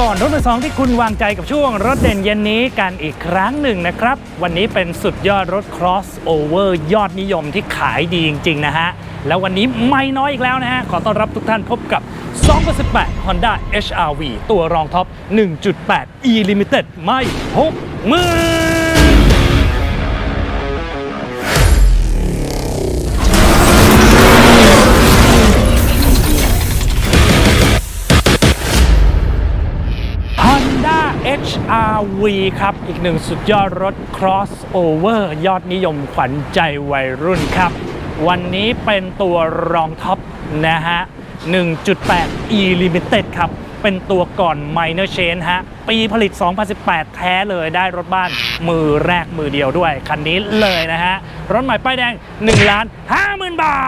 ก่อนรถมือสองที่คุณวางใจกับช่วงรถเด่นเย็นนี้กันอีกครั้งหนึ่งนะครับ วันนี้เป็นสุดยอดรถ crossover ยอดนิยมที่ขายดีจริง ๆ นะฮะ แล้ววันนี้ไม่น้อยอีกแล้วนะฮะ ขอต้อนรับทุกท่านพบกับ 2018 Honda HRV ตัวรองท็อป 1.8 E Limited ไม่หกหมื่น 5V ครับ อีกหนึ่งสุดยอดรถ crossover ยอดนิยมขวัญใจวัยรุ่นครับ วันนี้เป็นตัวรองท็อปนะฮะ 1.8 e limited ครับ เป็นตัวก่อน Minor Change ฮะ ปีผลิต 2018 แท้เลยได้รถบ้านมือแรกมือเดียวด้วย คันนี้เลยนะฮะ รถใหม่ป้ายแดง1ล้าน50,000 บา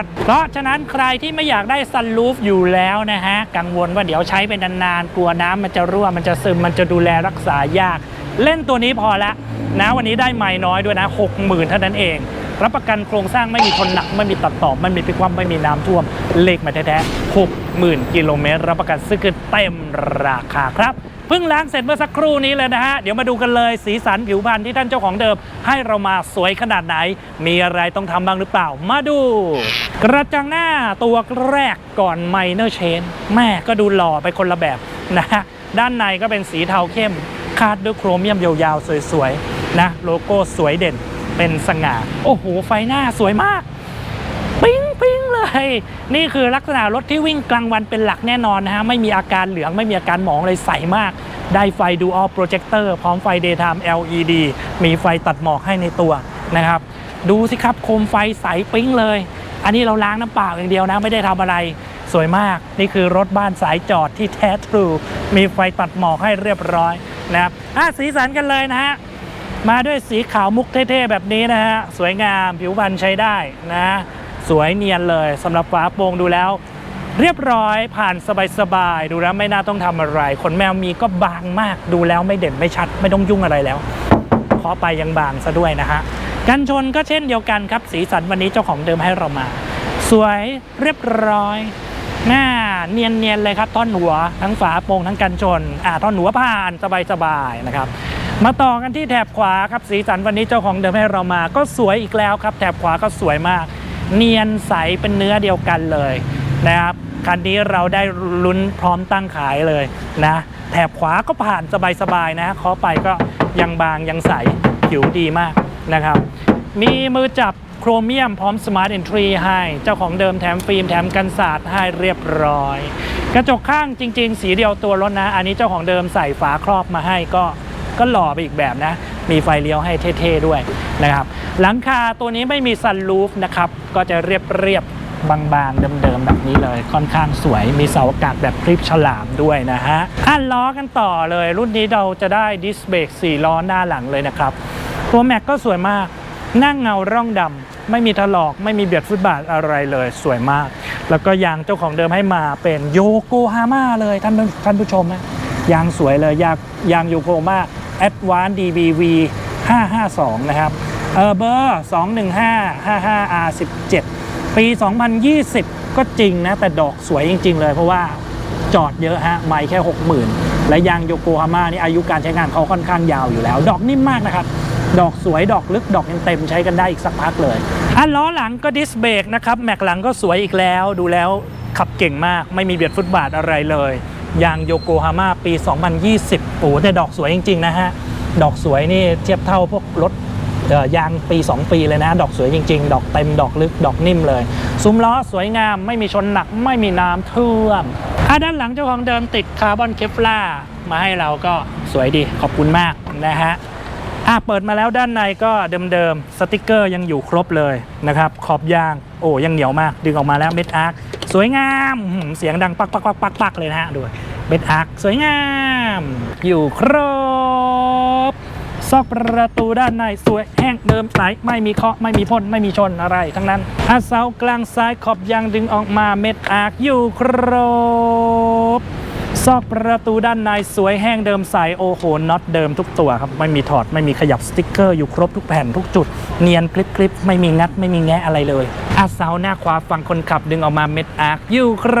ท เพราะฉะนั้นใครที่ไม่อยากได้ซันรูฟอยู่แล้วนะฮะ กังวลว่าเดี๋ยวใช้เป็นนานๆกลัวน้ำมันจะรั่วมันจะซึมมันจะดูแลรักษายาก เล่นตัวนี้พอละนะวันนี้ได้ไม่น้อยด้วยนะ 60,000 เท่านั้นเองรับประกันโครงสร้างไม่มีทนหนัก ไม่มีตัดต่อไม่มีพิคว่ำไม่มีน้ำท่วมเลขมาแท้ๆ 60,000 กิโลเมตรรับประกันซื้อคือเต็มราคาครับเพิ่งล้างเสร็จเมื่อสักครู่นี้เลยนะฮะ เดี๋ยวมาดูกันเลยสีสันผิวพรรณที่ท่านเจ้าของเดิม ให้เรามาสวยขนาดไหน มีอะไรต้องทำบ้างหรือเปล่า มาดู กระจังหน้าตัวแรกก่อนไมเนอร์เชนแม่ก็ดูหล่อไปคนละแบบนะฮะ ด้านในก็เป็นสีเทาเข้ม คาดด้วยโครเมียมยาวๆ สวยๆ นะ โลโก้สวยเด่นเป็นสง่า โอ้โห ไฟหน้าสวยมาก ปิ้ง นี่คือลักษณะรถที่วิ่งกลางวันเป็นหลักแน่นอนนะฮะ ไม่มีอาการเหลืองไม่มีอาการหมองเลยใสมาก ได้ไฟดูอัลโปรเจคเตอร์พร้อมไฟ Daytime LED มีไฟตัดหมอกให้ในตัวนะครับ ดูสิครับโคมไฟใสปิ้งเลย อันนี้เราล้างน้ำเปล่าอย่างเดียวนะไม่ได้ทำอะไรสวยมาก นี่คือรถบ้านสายจอดที่แท้ทรูมีไฟตัดหมอกให้เรียบร้อยนะครับอะสีสันกันเลยนะฮะมาด้วยสีขาวมุกเท่ๆแบบนี้นะฮะสวยงามผิวพรรณใช้ได้นะ สวยเนียนเลยสำหรับฝาโปร่งดูแล้ว เรียบร้อยผ่านสบายๆดูแล้วไม่น่าต้องทำอะไรขนแมวมีก็บางมากดูแล้วไม่เด่นไม่ชัด ไม่ต้องยุ่งอะไรแล้วขอไปยังบางซะด้วยนะฮะกันชนก็เช่นเดียวกันครับ สีสันวันนี้เจ้าของเดิมให้เรามา สวยเรียบร้อยหน้าเนียนๆเลยครับท่อนหัวทั้งฝาโปร่งทั้งกันชนอ่าท่อนหัวผ่านสบายๆนะครับมาต่อกันที่แถบขวาครับสีสันวันนี้เจ้าของเดิมให้เรามา ก็สวยอีกแล้วครับ แถบขวาก็สวยมาก เนียนใสเป็นเนื้อเดียวกันเลยนะครับคันนี้เราได้ลุ้นพร้อมตั้งขายเลยนะแถบขวาก็ผ่านสบายๆนะเคาะไปก็ยังบางยังใสผิวดีมากนะครับ มีมือจับโครเมียมพร้อม Smart Entry ให้ เจ้าของเดิมแถมฟิล์มแถมกันศาสตร์ให้เรียบร้อย กระจกข้างจริง ๆ สีเดียวตัวรถนะ อันนี้เจ้าของเดิมใส่ฝาครอบมาให้ก็ ก็หล่อไปอีกแบบนะ มีไฟเลี้ยวให้เท่ๆด้วยนะครับ หลังคาตัวนี้ไม่มีซันรูฟนะครับ ก็จะเรียบๆบางๆเดิมๆแบบนี้เลย ค่อนข้างสวย มีเสาอากาศแบบคลิปฉลามด้วยนะฮะอะล้อกันต่อเลย รุ่นนี้เราจะได้ดิสเบรก4ล้อหน้าหลังเลยนะครับ ตัวแม็กก็สวยมาก นั่งเงาร่องดำไม่มีถลอก ไม่มีเบียดฟุตบาทอะไรเลยสวยมาก แล้วก็ยางเจ้าของเดิมให้มาเป็นโยโกฮาม่าเลยท่านท่านผู้ชมนะยางสวยเลยยางยางโยโกฮาม่า Advanced DBV 552 นะครับเออเบอร์ 21555R17 ปี 2020 ก็จริงนะ แต่ดอกสวยจริง ๆ เลยเพราะว่าจอดเยอะฮะไม่แค่ 60,000 และยางโยโกฮาม่านี่อายุการใช้งานเขาค่อนข้างยาวอยู่แล้ว ดอกนิ่มมากนะครับ ดอกสวยดอกลึกดอกยังเต็มใช้กันได้อีกสักพักเลย อันล้อหลังก็ดิสเบรกนะครับ แม็กหลังก็สวยอีกแล้ว ดูแล้วขับเก่งมาก ไม่มีเบียดฟุตบาทอะไรเลย ยางโยโกฮาม่าปี 2020โอ้แต่ดอกสวยจริง ๆ นะฮะ ดอกสวยนี่เทียบเท่าพวกรถยางปี 2 ปีเลยนะ ดอกสวยจริง ๆ ดอกเต็มดอกลึกดอกนิ่มเลย ซุ้มล้อสวยงามไม่มีชนหนักไม่มีน้ำท่วมอะด้านหลังเจ้าของเดิมติดคาร์บอนเคฟลามาให้เราก็สวยดีขอบคุณมากนะฮะอะเปิดมาแล้วด้านในก็เดิมๆสติกเกอร์ยังอยู่ครบเลยนะครับขอบยางโอ้ยังเหนียวมากดึงออกมาแล้วเม็ดอาร์ค สวยงามเสียงดังปักปักปักปักปักเลยนะฮะดูเม็ดอักสวยงาม อยู่ครบซอกประตูด้านในสวยแห้งเดิมใสไม่มีเคาะไม่มีพ่นไม่มีชนอะไรทั้งนั้นอาเสากลางซ้ายขอบยางดึงออกมาเม็ดอากอยู่ครบ ซอกประตูด้านในสวยแห้งเดิมใสโอ้โหน็อตเดิมทุกตัวครับ ไม่มีถอดไม่มีขยับสติ๊กเกอร์อยู่ครบทุกแผ่นทุกจุด เนียนกริบกริบไม่มีงัดไม่มีแงะอะไรเลยอาเสาหน้าขวาฝั่งคนขับดึงออกมาเม็ดอาร์คอยู่คร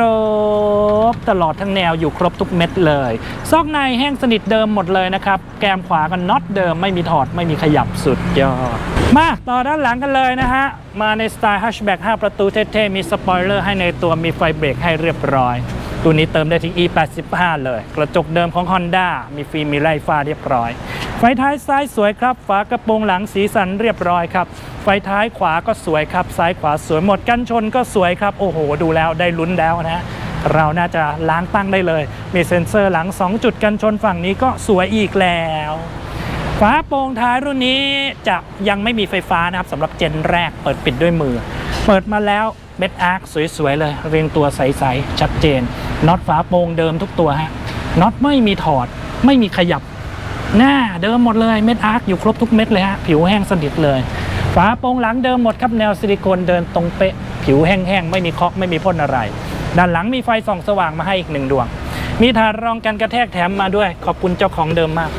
บ ตลอดทั้งแนวอยู่ครบทุกเม็ดเลย ซอกในแห้งสนิทเดิมหมดเลยนะครับ แกมขวากันน็อตเดิมไม่มีถอดไม่มีขยับสุดยอดมาต่อด้านหลังกันเลยนะฮะ มาในสไตล์ฮัชแบ็ก5ประตูเท่ๆ มีสปอยเลอร์ให้ในตัวมีไฟเบรกให้เรียบร้อย ตัวนี้เติมได้ถึง E85 เลย กระจกเดิมของ Honda มีฟิล์มมีไล่ฟ้าเรียบร้อย ไฟท้ายซ้ายสวยครับ ฝากระโปรงหลังสีสันเรียบร้อยครับ ไฟท้ายขวาก็สวยครับ ซ้ายขวาสวยหมดกันชนก็สวยครับ โอ้โห ดูแล้วได้ลุ้นแล้วนะฮะเราน่าจะล้างตั้งได้เลย มีเซ็นเซอร์หลัง 2 จุดกันชนฝั่งนี้ก็สวยอีกแล้วฝาโปร่งท้ายรุ่นนี้จะยังไม่มีไฟฟ้านะครับสำหรับเจนแรกเปิดปิดด้วยมือ เปิดมาแล้วเม็ดอาร์คสวยๆเลย เรียงตัวใส ๆ ชัดเจน น็อตฝาโปร่งเดิมทุกตัวฮะน็อตไม่มีถอดไม่มีขยับ หน้าเดิมหมดเลยเม็ดอาร์คอยู่ครบทุกเม็ดเลยฮะผิวแห้งสนิทเลย ฝาโปร่งหลังเดิมหมดครับแนวซิลิโคนเดินตรงเป๊ะ ผิวแห้งๆไม่มีเคาะไม่มีพ่นอะไร ด้านหลังมีไฟส่องสว่างมาให้อีกหนึ่งดวง มีถาดรองกันกระแทกแถมมาด้วย ขอบคุณเจ้าของเดิมมาก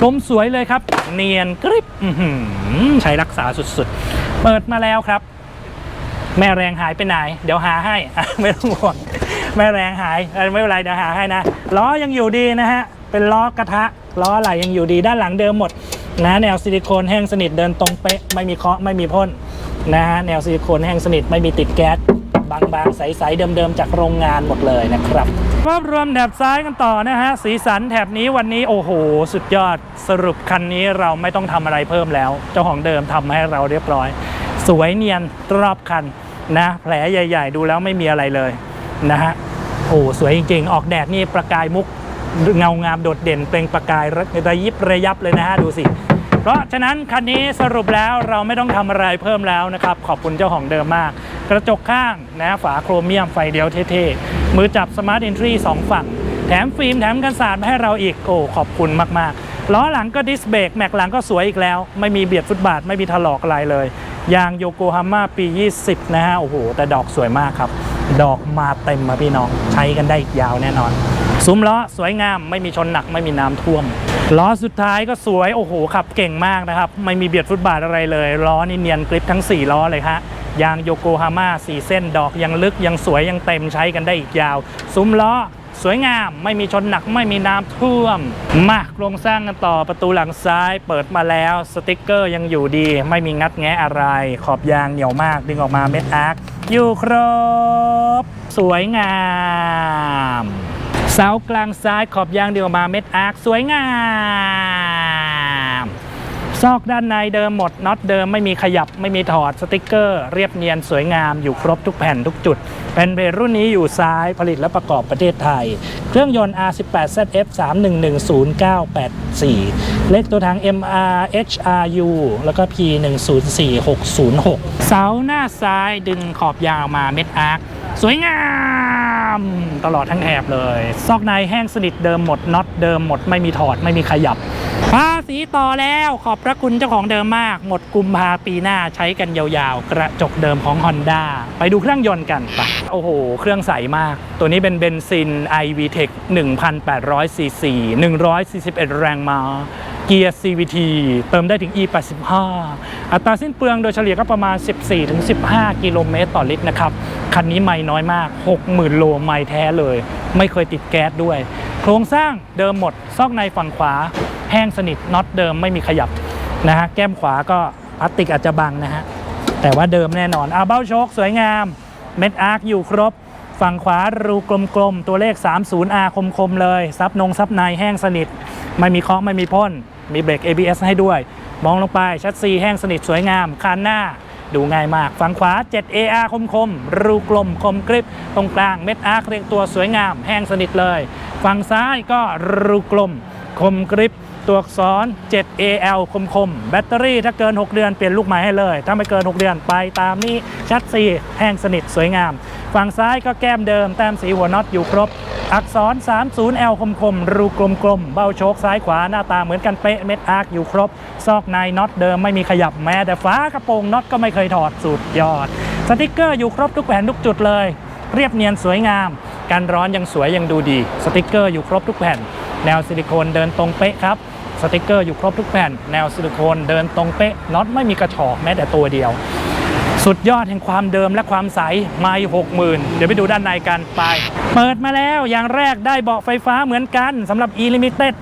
กลมสวยเลยครับ เนียนกริบอืใช้รักษาสุดๆ เปิดมาแล้วครับ แม่แรงหายไปไหน เดี๋ยวหาให้ไม่ต้องห่วง แม่แรงหายไม่เป็นไรเดี๋ยวหาให้นะล้อยังอยู่ดีนะฮะเป็นล้อกระทะล้ออะไรยังอยู่ดีด้านหลังเดิมหมดนะแนวซิลิโคนแห้งสนิทเดินตรงเป๊ะไม่มีเคาะไม่มีพ่นนะฮะแนวซิลิโคนแห้งสนิทไม่มีติดแก๊สบางๆใสๆเดิมๆจากโรงงานหมดเลยนะครับภาพรวมแถบซ้ายกันต่อนะฮะสีสันแถบนี้วันนี้โอ้โห สุดยอดสรุปคันนี้เราไม่ต้องทำอะไรเพิ่มแล้ว เจ้าของเดิมทำให้เราเรียบร้อย สวยเนียนรอบคันนะ แผลใหญ่ ๆ ดูแล้วไม่มีอะไรเลย นะฮะโอ้สวยจริงๆ ออกแดดนี่ประกายมุกเงางามโดดเด่นเปล่งประกายระยิบระยับเลยนะฮะดูสิ เพราะฉะนั้นคันนี้สรุปแล้วเราไม่ต้องทำอะไรเพิ่มแล้วนะครับ ขอบคุณเจ้าของเดิมมาก กระจกข้างนะฝาโครเมียมไฟเดียวเท่ๆ มือจับสมาร์ท e อนทรีสองฝั่ง แถมฟิล์มแถมกันสาดมาให้เราอีกโอ้ขอบคุณมากๆ ล้อหลังก็ดิสเบรกแม็กหลังก็สวยอีกแล้ว ไม่มีเบียดฟุตบาทไม่มีถลอกอะไรเลยยางโยโกฮาม่าปี 20 นะฮะโอ้โหแต่ดอกสวยมากครับ ดอกมาเต็มมาพี่น้อง ใช้กันได้อีกยาวแน่นอน ซุ้มล้อสวยงามไม่มีชนหนักไม่มีน้ำท่วม ล้อสุดท้ายก็สวยโอ้โหขับเก่งมากนะครับ ไม่มีเบียดฟุตบาทอะไรเลย ล้อนี่เนียนกริปทั้ง 4 ล้อเลยฮะยางโยโกฮาม่า4เส้นดอกยังลึกยังสวยยังเต็มใช้กันได้อีกยาว ซุ้มล้อ สวยงามไม่มีชนหนักไม่มีน้ำท่วม มาโครงสร้างกันต่อประตูหลังซ้ายเปิดมาแล้วสติกเกอร์ยังอยู่ดี ไม่มีงัดแงะอะไร ขอบยางเหนียวมาก ดึงออกมาเม็ดอาร์คอยู่ครบ สวยงามเสากลางซ้ายขอบยางดึงออกมาเม็ดอาร์คสวยงาม ซอกด้านในเดิมหมดน็อตเดิมไม่มีขยับไม่มีถอดสติกเกอร์ เรียบเนียนสวยงามอยู่ครบทุกแผ่นทุกจุด เป็นเพจรุ่นนี้อยู่ซ้ายผลิตและประกอบประเทศไทย เครื่องยนต์ R18ZF 3110984เลขตัวถัง MR HRU แล้วก็ P104606 เสาหน้าซ้ายดึงขอบยาวมาเม็ดอาร์คสวยงาม ตลอดทั้งแถบเลย ซอกในแห้งสนิทเดิมหมดน็อตเดิมหมดไม่มีถอดไม่มีขยับภาษีต่อแล้วขอบพระคุณเจ้าของเดิมมาก หมดกุมภาปีหน้าใช้กันยาวๆ กระจกเดิมของ Honda ไปดูเครื่องยนต์กันไปโอ้โห เครื่องใสมาก ตัวนี้เป็นเบนซิน iVTEC 1,800 cc 141 แรงม้า เกียร์ CVT เติมได้ถึง E85 อัตราสิ้นเปลืองโดยเฉลี่ยก็ประมาณ 14-15 กิโลเมตรต่อลิตรนะครับ คันนี้ไม่น้อยมาก 60,000 โลไม่แท้เลย ไม่เคยติดแก๊สด้วย โครงสร้างเดิมหมด ซอกในฝั่งขวา แห้งสนิทน็อตเดิมไม่มีขยับนะฮะ แก้มขวาก็พลาสติกอาจจะบังนะฮะ แต่ว่าเดิมแน่นอนอาเบ้าโชคสวยงาม เม็ดอาร์คอยู่ครบ ฝั่งขวารูกลมๆ ตัวเลข 30R คมๆเลย ซับนงซับในแห้งสนิท ไม่มีเคาะไม่มีพ่น มีเบรก ABS ให้ด้วย มองลงไปชัดซีแห้งสนิทสวยงามคานหน้า ดูง่ายมาก ฝั่งขวา 7AR คมๆรูกลมคมกริบ ตรงกลางเม็ดอาร์คเรียงตัวสวยงาม แห้งสนิทเลย ฝั่งซ้ายก็รูกลม คมกริบ ตัวอักษร 7AL คมคมแบตเตอรี่ถ้าเกิน 6 เดือนเปลี่ยนลูกใหม่ให้เลย ถ้าไม่เกิน 6 เดือนไปตามนี้ชัดซีแห้งสนิทสวยงาม ฝั่งซ้ายก็แก้มเดิมแต้มสีหัวน็อตอยู่ครบ อักษร 30L คมคมๆรูกลมๆ เบ้าโชคซ้ายขวาหน้าตาเหมือนกันเป๊ะเม็ดอาร์คอยู่ครบ ซอกในน็อตเดิมไม่มีขยับแม้แต่ฝากระโปรงน็อตก็ไม่เคยถอดสุดยอด สติกเกอร์อยู่ครบทุกแผ่นทุกจุดเลย เรียบเนียนสวยงามการร้อนยังสวยยังดูดี สติกเกอร์อยู่ครบทุกแผ่น แนวซิลิโคนเดินตรงเป๊ะครับสติกเกอร์อยู่ครบทุกแผ่น แนวซิลิโคนเดินตรงเป๊ะน็อตไม่มีกระชอกแม้แต่ตัวเดียว สุดยอดแห่งความเดิมและความใสไม่หกหมื่นเดี๋ยวไปดูด้านในกันไป เปิดมาแล้วอย่างแรกได้เบาะไฟฟ้าเหมือนกันสำหรับ e limited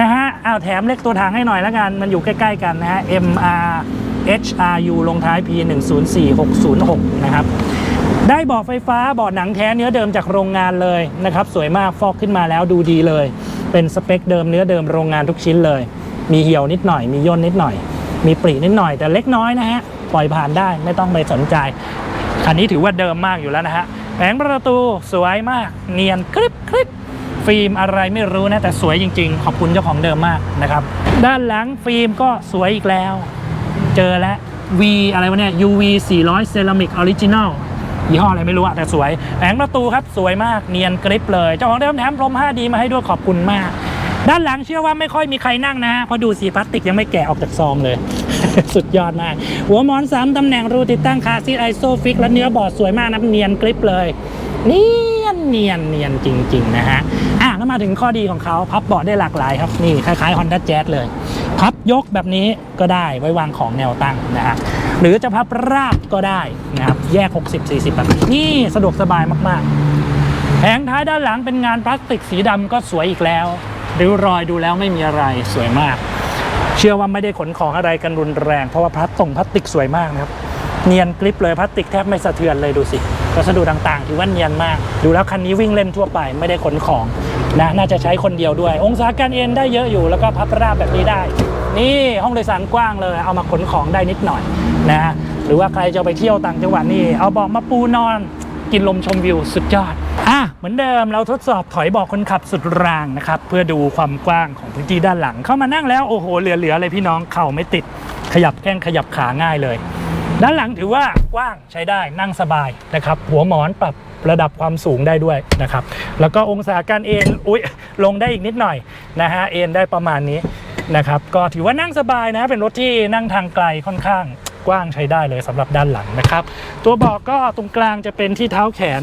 นะฮะเอาแถมเล็กตัวถังให้หน่อยแล้วกัน มันอยู่ใกล้ ๆ กันนะฮะ MR HRU ลงท้าย P 1 0 4 6 0 6นะครับได้เบาะไฟฟ้าเบาะหนังแท้เนื้อเดิมจากโรงงานเลยนะครับสวยมากฟอกขึ้นมาแล้วดูดีเลย เป็นสเปคเดิมเนื้อเดิมโรงงานทุกชิ้นเลย มีเหี่ยวนิดหน่อยมีย่นนิดหน่อย มีปรินิดหน่อยแต่เล็กน้อยนะฮะ ปล่อยผ่านได้ไม่ต้องไปสนใจ คันนี้ถือว่าเดิมมากอยู่แล้วนะฮะแผงประตูสวยมาก เนียนคลิปคลิปฟิล์มอะไรไม่รู้นะ แต่สวยจริง ๆ ขอบคุณเจ้าของเดิมมากนะครับ ด้านหลังฟิล์มก็สวยอีกแล้ว เจอแล้ว V อะไรวะเนี่ย UV 400 Ceramic Original ยี่ห้ออะไรไม่รู้อะแต่สวยแผงประตูครับสวยมากเนียนกริปเลย เจ้าของเดิมแถมพรม 5D มาให้ด้วยขอบคุณมาก ด้านหลังเชื่อว่าไม่ค่อยมีใครนั่งนะเพราะดูสีพลาสติกยังไม่แกะออกจากซองเลย สุดยอดมาก หัวหมอน 3 ตำแหน่งรูติดตั้งคาซีไอโซฟิก และเนื้อบอร์ดสวยมากนะเนียนกริปเลยเนียนเนียนเนียนจริง ๆ นะฮะอะแล้วมาถึงข้อดีของเขาพับเบาะได้หลากหลายครับนี่คล้ายๆ Honda Jazz เลย พับยกแบบนี้ก็ได้ไว้วางของแนวตั้งนะฮะหรือจะพับราบก็ได้นะครับแยก 60-40แบบนี้นี่สะดวกสบายมากๆแผงท้ายด้านหลังเป็นงานพลาสติกสีดำก็สวยอีกแล้ว ริ้วรอยดูแล้วไม่มีอะไรสวยมาก เชื่อว่าไม่ได้ขนของอะไรกันรุนแรง เพราะว่าพลาสตงพลาสติกสวยมากนะครับเนียนกริปเลยพลาสติกแทบไม่สะเทือนเลยดูสิวัสดุต่างๆถือว่าเนียนมาก ดูแล้วคันนี้วิ่งเล่นทั่วไปไม่ได้ขนของนะน่าจะใช้คนเดียวด้วย องศาการเอ็นได้เยอะอยู่แล้วก็พับราบแบบนี้ได้ นี่ห้องโดยสารกว้างเลยเอามาขนของได้นิดหน่อยนะหรือว่าใครจะไปเที่ยวต่างจังหวัดนี่เอาเบอกมาปูนอน กินลมชมวิวสุดยอด อะ เหมือนเดิมเราทดสอบถอยบอกคนขับสุดแรงนะครับ เพื่อดูความกว้างของพื้นที่ด้านหลัง เข้ามานั่งแล้วโอ้โห เหลือๆเลยพี่น้องเข่าไม่ติด ขยับแข้งขยับขาง่ายเลย ด้านหลังถือว่ากว้างใช้ได้นั่งสบายนะครับ หัวหมอนปรับระดับความสูงได้ด้วยนะครับ แล้วก็องศาการเอนอุ๊ยลงได้อีกนิดหน่อยนะฮะเอนได้ประมาณนี้นะครับ ก็ถือว่านั่งสบายนะ เป็นรถที่นั่งทางไกลค่อนข้าง กว้างใช้ได้เลยสำหรับด้านหลังนะครับ ตัวเบาะก็ตรงกลางจะเป็นที่เท้าแขน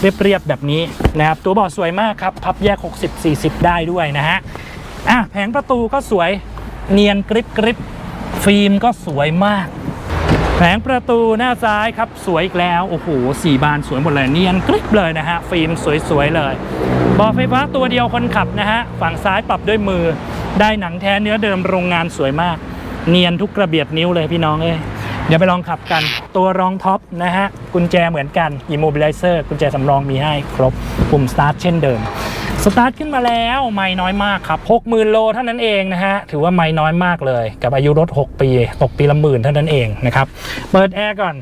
เรียบๆแบบนี้นะครับตัวเบาะสวยมากครับพับแยก 60-40 ได้ด้วยนะฮะอะแผงประตูก็สวยเนียนกริบกริบฟิล์มก็สวยมาก แผงประตูหน้าซ้ายครับสวยอีกแล้ว โอ้โหสี่บานสวยหมดเลยเนียนกริบเลยนะฮะ ฟิล์มสวยๆเลยเบาะไฟฟ้าตัวเดียวคนขับนะฮะ ฝั่งซ้ายปรับด้วยมือได้หนังแท้เนื้อเดิมโรงงานสวยมาก เนียนทุกกระเบียดนิ้วเลยพี่น้องเอ้ยเดี๋ยวไปลองขับกัน ตัวรองท็อปนะฮะ กุญแจเหมือนกัน Immobilizer กุญแจสำรองมีให้ครบ ปุ่มสตาร์ทเช่นเดิมสตาร์ทขึ้นมาแล้วไม่น้อยมากครับ 60,000 โลเท่านั้นเองนะฮะ ถือว่าไม่น้อยมากเลย กับอายุรถ 6 ปีตกปีละหมื่นเท่านั้นเองนะครับ เปิดแอร์ก่อน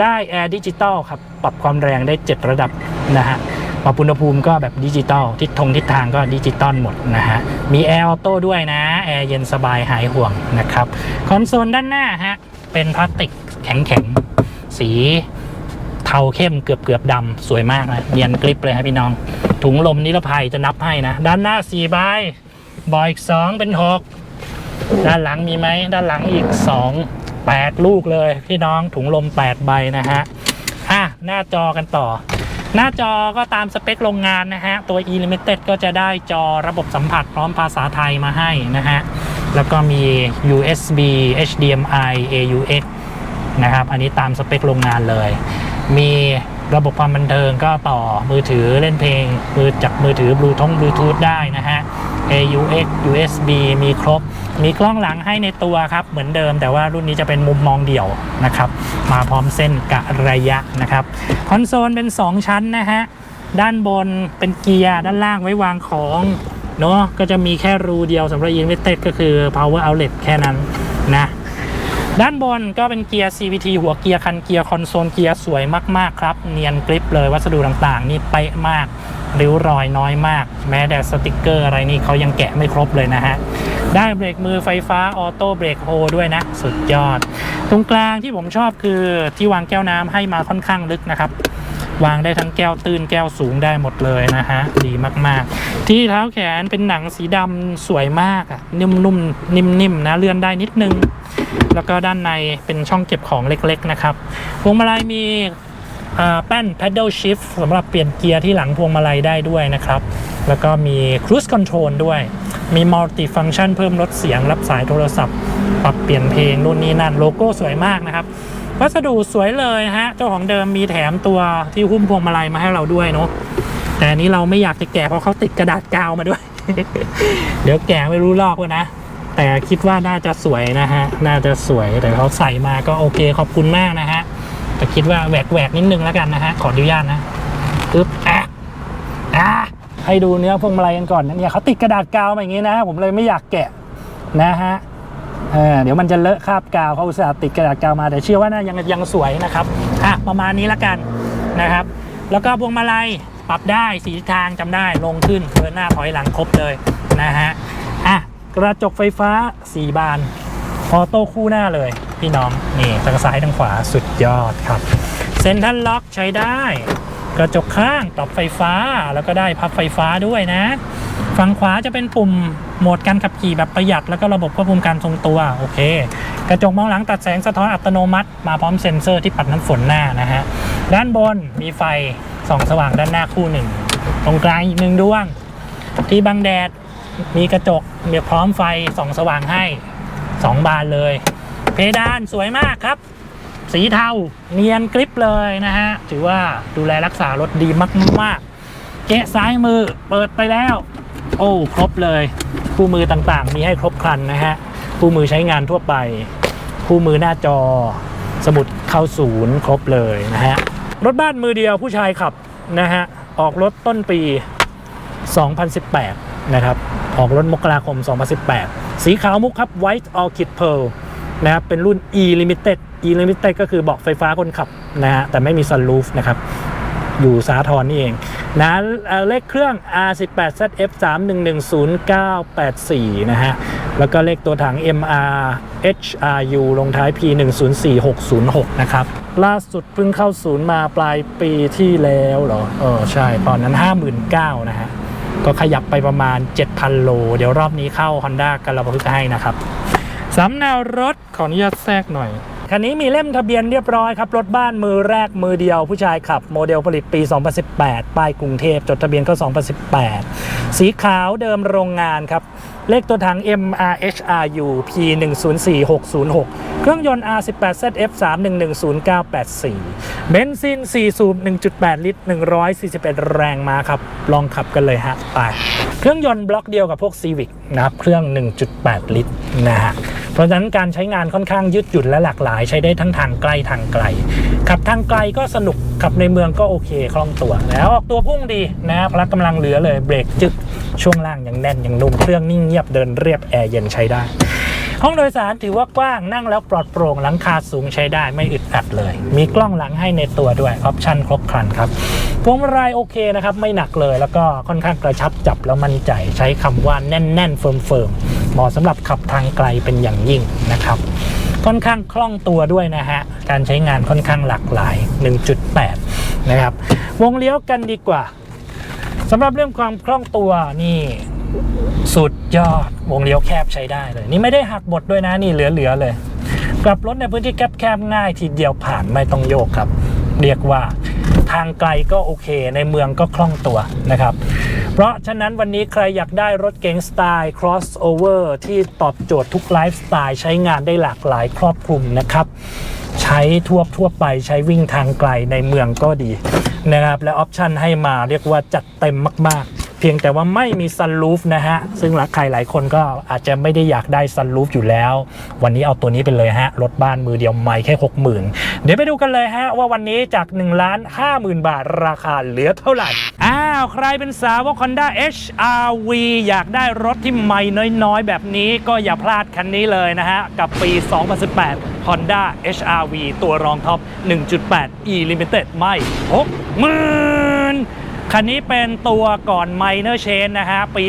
ได้แอร์ดิจิตอลครับ ปรับความแรงได้ 7 ระดับนะฮะ ปรับอุณหภูมิก็แบบดิจิตอลทิศทงทิศทางก็ดิจิตอลหมดนะฮะ มีแอร์ออโต้ด้วยนะ แอร์เย็นสบายหายห่วงนะครับ คอนโซลด้านหน้าฮะ เป็นพลาสติกแข็งๆ สีเทาเข้มเกือบเกือบๆดำสวยมากนะเนียนกริปเลยครับพี่น้อง ถุงลมนิรภัยจะนับให้นะ ด้านหน้า4ใบบอยอีก 2 เป็น 6 ด้านหลังมีไหม ด้านหลังอีก 2 8 ลูกเลยพี่น้องถุงลม 8 ใบนะฮะอะหน้าจอกันต่อ หน้าจอก็ตามสเปคโรงงานนะฮะ ตัว e limited ก็จะได้จอระบบสัมผัสพร้อมภาษาไทยมาให้นะฮะ แล้วก็มี USB HDMI AUX นะครับ อันนี้ตามสเปคโรงงานเลย มีระบบความบันเทิงก็ต่อมือถือเล่นเพลงมือจากมือถือบลูทงบลูทูธได้นะฮะ AUX USB มีครบ มีกล้องหลังให้ในตัวครับ เหมือนเดิมแต่ว่ารุ่นนี้จะเป็นมุมมองเดี่ยวนะครับ มาพร้อมเส้นกะระยะนะครับ คอนโซลเป็น 2 ชั้นนะฮะ ด้านบนเป็นเกียร์ด้านล่างไว้วางของเนาะก็จะมีแค่รูเดียวสำหรับยิงไม่เต็ดก็คือ power outlet แค่นั้นนะด้านบนก็เป็นเกียร์ CVT หัวเกียร์คันเกียร์คอนโซลเกียร์สวยมาก ๆ ครับ เนียนกริปเลยวัสดุต่างๆ นี่เป๊ะมาก ริ้วรอยน้อยมาก แม้แต่สติกเกอร์อะไรนี่เขายังแกะไม่ครบเลยนะฮะ ได้เบรกมือไฟฟ้าออโต้เบรกโฮด้วยนะ สุดยอด ตรงกลางที่ผมชอบคือที่วางแก้วน้ำให้มาค่อนข้างลึกนะครับวางได้ทั้งแก้วตื้นแก้วสูงได้หมดเลยนะฮะ ดีมากๆ ที่เท้าแขนเป็นหนังสีดำสวยมากอะนุ่มๆ นิ่มๆ นะ เลื่อนได้นิดนึง แล้วก็ด้านในเป็นช่องเก็บของเล็กๆ นะครับ พวงมาลัยมี แป้น paddle shift สำหรับเปลี่ยนเกียร์ที่หลังพวงมาลัยได้ด้วยนะครับ แล้วก็มี cruise control ด้วย มี multi function เพิ่มลดเสียงรับสายโทรศัพท์ ปรับเปลี่ยนเพลงนู่นนี่นั่นโลโก้สวยมากนะครับ วัสดุสวยเลยฮะ เจ้าของเดิมมีแถมตัวที่หุ้มพวงมาลัยมาให้เราด้วยเนาะแต่อันนี้เราไม่อยากจะแกะเพราะเขาติดกระดาษกาวมาด้วย เดี๋ยวแกะไม่รู้ลอกวะนะแต่คิดว่าน่าจะสวยนะฮะ น่าจะสวยแต่เขาใส่มาก็โอเคขอบคุณมากนะฮะ แต่คิดว่าแหวกแหวกนิดนึงแล้วกันนะฮะขออนุญาตนะปึ๊บอะอะให้ดูเนื้อพวงมาลัยกันก่อนเนี่ยเขาติดกระดาษกาวมาอย่างงี้นะผมเลยไม่อยากแกะนะฮะเออเดี๋ยวมันจะเลอะคราบกาวเขาอุตส่าห์ติดกระดาษกาวมาแต่เชื่อว่าน่ายังยังสวยนะครับอะประมาณนี้ละกันนะครับ แล้วก็พวงมาลัยปรับได้สีทางจำได้ลงขึ้นเดินหน้าถอยหลังครบเลยนะฮะอะกระจกไฟฟ้า 4 บาน ออโต้คู่หน้าเลย พี่น้องนี่ทางซ้ายทางขวาสุดยอดครับ เซ็นทรัลล็อกใช้ได้ กระจกข้างปรับไฟฟ้าแล้วก็ได้พับไฟฟ้าด้วยนะฝั่งขวาจะเป็นปุ่มโหมดการขับขี่แบบประหยัด แล้วก็ระบบควบคุมการทรงตัวโอเค กระจกมองหลังตัดแสงสะท้อนอัตโนมัติ มาพร้อมเซ็นเซอร์ที่ปัดน้ำฝนหน้านะฮะด้านบนมีไฟส่องสว่างด้านหน้าคู่หนึ่งตรงกลางอีกหนึ่งดวง ที่บังแดดมีกระจกมีพร้อมไฟส่องสว่างให้ 2 บานเลย เพดานสวยมากครับ สีเทาเนียนกริบเลยนะฮะ ถือว่าดูแลรักษารถดีมากๆ เกะซ้ายมือเปิดไปแล้ว โอ้ ครบเลยคู่มือต่างๆ มีให้ครบครันนะฮะคู่มือใช้งานทั่วไปคู่มือหน้าจอ สมุดเข้าศูนย์ครบเลยนะฮะ รถบ้านมือเดียวผู้ชายขับนะฮะ ออกรถต้นปี 2018 นะครับออกรถมกราคม 2018 สีขาวมุกครับ White Orchid Pearl นะครับเป็นรุ่น E Limited E Limited ก็คือเบอกไฟฟ้าคนขับนะฮะแต่ไม่มี sunroof นะครับอยู่สาทรนี่เองนะเอ่อเลขเครื่อง R18ZF 3110984นะฮะ แล้วก็เลขตัวถัง MR HRU ลงท้าย P104606 นะครับ ล่าสุดเพิ่งเข้าศูนย์มาปลายปีที่แล้วเหรอ เออ ใช่ ตอนนั้น 59,000นะฮะ ก็ขยับไปประมาณ 7,000 โล เดี๋ยวรอบนี้เข้า Honda กันเราพึกให้นะครับสำเนารถขออนุญาตแทรกหน่อยคันนี้มีเล่มทะเบียนเรียบร้อยครับ รถบ้านมือแรกมือเดียวผู้ชายขับ โมเดลผลิตปี 2018 ป้ายกรุงเทพจดทะเบียนก็ 2018 สีขาวเดิมโรงงานครับ เลขตัวถัง MRHRU P104606 เครื่องยนต์ R18ZF 3110984เบนซิน 4 สูบ 1.8 ลิตร 141 แรงม้าครับ ลองขับกันเลยฮะ ไป เครื่องยนต์บล็อกเดียวกับพวก Civic นะครับ เครื่อง 1.8 ลิตรนะฮะเพราะฉะนั้นการใช้งานค่อนข้างยืดหยุ่นและหลากหลาย ใช้ได้ทั้งทางใกล้ทางไกล ขับทางไกลก็สนุก ขับในเมืองก็โอเคคล่องตัว แล้วออกตัวพุ่งดีนะพละกำลังเหลือเลยเบรกจึกช่วงล่างยังแน่นยังนุ่มเครื่องนิ่งงียบเดินเรียบแอร์เย็นใช้ได้ ห้องโดยสารถือว่ากว้างนั่งแล้วปลอดโปร่งหลังคาสูงใช้ได้ไม่อึดอัดเลย มีกล้องหลังให้ในตัวด้วยออปชั่นครบครันครับพวงมาลัยโอเคนะครับ ไม่หนักเลยแล้วก็ค่อนข้างกระชับจับแล้วมั่นใจใช้คำว่าแน่น ๆ เฟิร์มๆเหมาะสำหรับขับทางไกลเป็นอย่างยิ่งนะครับค่อนข้างคล่องตัวด้วยนะฮะ การใช้งานค่อนข้างหลากหลาย 1.8 นะครับ วงเลี้ยวกันดีกว่า สำหรับเรื่องความคล่องตัวนี่สุดยอดวงเลี้ยวแคบใช้ได้เลย นี่ไม่ได้หักบทด้วยนะนี่เหลือๆเลย กลับรถในพื้นที่แคบๆง่ายทีเดียวผ่านไม่ต้องโยกครับ เรียกว่าทางไกลก็โอเค ในเมืองก็คล่องตัวนะครับ เพราะฉะนั้นวันนี้ใครอยากได้รถเก๋งสไตล์ crossover ที่ตอบโจทย์ทุกไลฟ์สไตล์ใช้งานได้หลากหลายครอบคลุมนะครับ ใช้ทั่วทั่วไปใช้วิ่งทางไกลในเมืองก็ดีนะครับและออปชันให้มาเรียกว่าจัดเต็มมาก ๆ เพียงแต่ว่าไม่มีซันรูฟนะฮะ ซึ่งหลายใครหลายคนก็อาจจะไม่ได้อยากได้ซันรูฟอยู่แล้ว วันนี้เอาตัวนี้ไปเลยฮะ รถบ้านมือเดียวไม่แค่ 60,000 เดี๋ยวไปดูกันเลยฮะ ว่าวันนี้จาก1ล้าน50,000 บาทราคาเหลือเท่าไหร่ อ้าว ใครเป็นสาวก Honda HRV อยากได้รถที่ใหม่น้อยๆ แบบนี้ก็อย่าพลาดคันนี้เลยนะฮะ กับปี 2018 Honda HRV ตัวรองท็อป 1.8 E Limited ไม่ 60,000 คันนี้เป็นตัวก่อน Minor Change นะฮะ ปี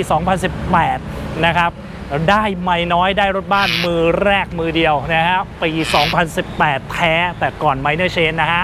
2018 นะครับ ได้ไม่น้อยได้รถบ้านมือแรกมือเดียวนะฮะ ปี 2018 แท้แต่ก่อน Minor Change นะฮะ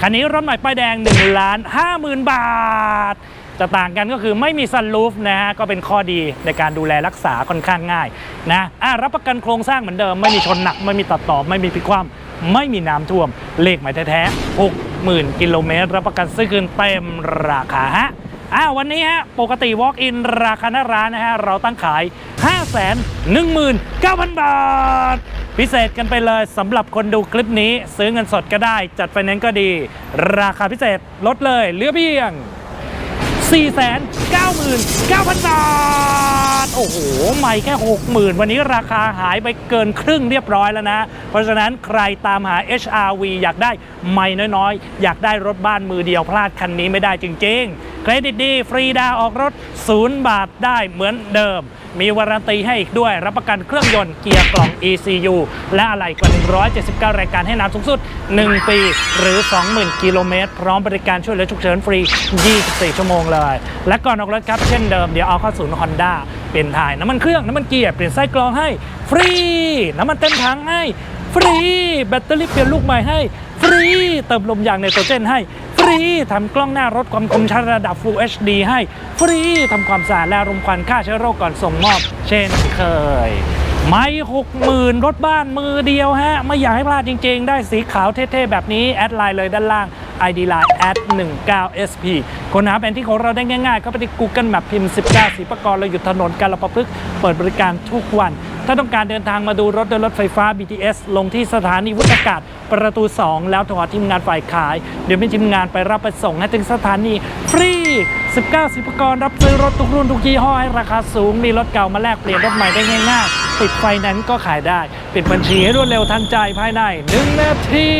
คันนี้รถใหม่ป้ายแดง 1 ล้าน 50,000 บาทจะต่างกันก็คือไม่มีซันรูฟนะฮะ ก็เป็นข้อดีในการดูแลรักษาค่อนข้างง่ายนะอะรับประกันโครงสร้างเหมือนเดิม ไม่มีชนหนัก ไม่มีตัดต่อ ไม่มีพลิกคว่ำไม่มีน้ำท่วม เลขหมายแท้ๆ 60,000 กิโลเมตรรับประกันซื้อคืนเต็มราคาฮะอ่าววันนี้ฮะปกติ Walk in ราคาหน้าร้านนะฮะเราตั้งขาย 519,000 บาท พิเศษกันไปเลยสำหรับคนดูคลิปนี้ ซื้อเงินสดก็ได้ จัดไฟแนนซ์ก็ดี ราคาพิเศษลดเลยเหลือเพียง 499,000 บาท โอ้โหใหม่แค่ 60,000 วันนี้ราคาหายไปเกินครึ่งเรียบร้อยแล้วนะ เพราะฉะนั้นใครตามหา HRV อยากได้ใหม่น้อยๆ อยากได้รถบ้านมือเดียวพลาดคันนี้ไม่ได้จริงๆ เครดิตดี ฟรีดาวออกรถ 0 บาทได้เหมือนเดิม มีวารันตีให้อีกด้วย รับประกันเครื่องยนต์เกียร์กล่อง ECU และอะไหล่กว่า 179 รายการให้นานสูงสุด 1 ปีหรือ 20,000 กิโลเมตร พร้อมบริการช่วยเหลือฉุกเฉินฟรี 24 ชั่วโมงเลย และก่อนออกรถครับเช่นเดิมเดี๋ยวเอาเข้าศูนย์ฮอนด้าเปลี่ยนถ่ายน้ำมันเครื่องน้ำมันเกียร์เปลี่ยนไส้กรองให้ฟรี น้ำมันเต็มถังให้ฟรี แบตเตอรี่เปลี่ยนลูกใหม่ให้ ฟรี เติมลมยางไนโตรเจนให้ ฟรีทำกล้องหน้ารถความคมชัดระดับ Full HD ให้ฟรีทำความสะอาดและรมควันฆ่าเชื้อโรคก่อนส่งมอบ เช่นเคย ไม่หกหมื่นรถบ้านมือเดียวฮะ ไม่อยากให้พลาดจริง ๆ ได้สีขาวเท่ๆ แบบนี้ แอดไลน์เลยด้านล่าง ID Line แอด19 SP ค้นหาแผนที่ของเราได้ง่ายๆ ก็ไปที่ Google Map พิมพ์ 19สีประกรณ์เราอยู่ถนนกาลประพฤกษ์เปิดบริการทุกวัน ถ้าต้องการเดินทางมาดูรถโดยรถไฟฟ้า BTS ลงที่สถานีวุฒากาศประตู 2 แล้วโทรทีมงานฝ่ายขาย เดี๋ยวมีทีมงานไปรับไปส่งให้ถึงสถานีฟรี 19 สิบกรรับซื้อรถทุกรุ่นทุกยี่ห้อให้ราคาสูง มีรถเก่ามาแลกเปลี่ยนรถใหม่ได้ง่ายๆติดไฟนั้นก็ขายได้ปิดบัญชีให้รวดเร็วทันใจภายใน 1 นาที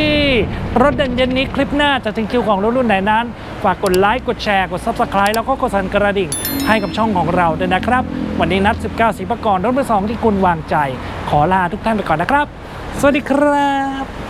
รถเด่นเย็นนี้คลิปหน้าจะถึงคิวของรถรุ่นไหนนั้น ฝากกดไลค์กดแชร์กด Subscribe แล้วก็กดสั่นกระดิ่งให้กับช่องของเราด้วยนะครับ วันนี้นัด 19สีประกรณ์รถมือสองที่คุณวางใจ ขอลาทุกท่านไปก่อนนะครับ สวัสดีครับ